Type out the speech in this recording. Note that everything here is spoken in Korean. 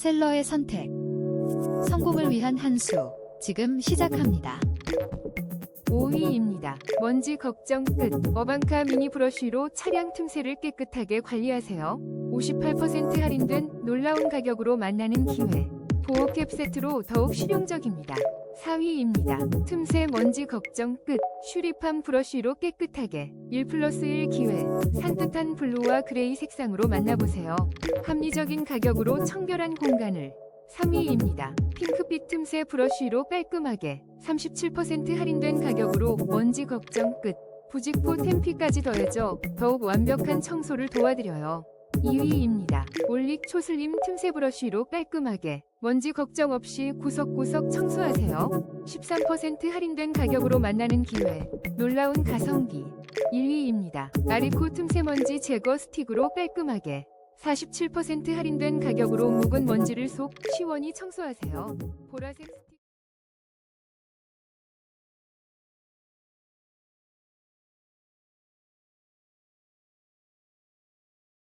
셀러의 선택. 성공을 위한 한 수. 지금 시작합니다. 5위입니다. 먼지 걱정 끝. 어반카 미니 브러쉬로 차량 틈새를 깨끗하게 관리하세요. 58% 할인된 놀라운 가격으로 만나는 기회. 보호캡 세트로 더욱 실용적입니다. 4위입니다. 틈새 먼지 걱정 끝. 슈리팜 브러쉬로 깨끗하게 1 플러스 1 기회. 산뜻한 블루와 그레이 색상으로 만나보세요. 합리적인 가격으로 청결한 공간을 3위입니다. 핑크빛 틈새 브러쉬로 깔끔하게 37% 할인된 가격으로 먼지 걱정 끝. 부직포 템피까지 더해져 더욱 완벽한 청소를 도와드려요. 2위입니다. 올릭 초슬림 틈새 브러쉬로 깔끔하게 먼지 걱정 없이 구석구석 청소하세요. 13% 할인된 가격으로 만나는 기회. 놀라운 가성비. 1위입니다. 아리코 틈새 먼지 제거 스틱으로 깔끔하게 47% 할인된 가격으로 묵은 먼지를 속 시원히 청소하세요. 보라색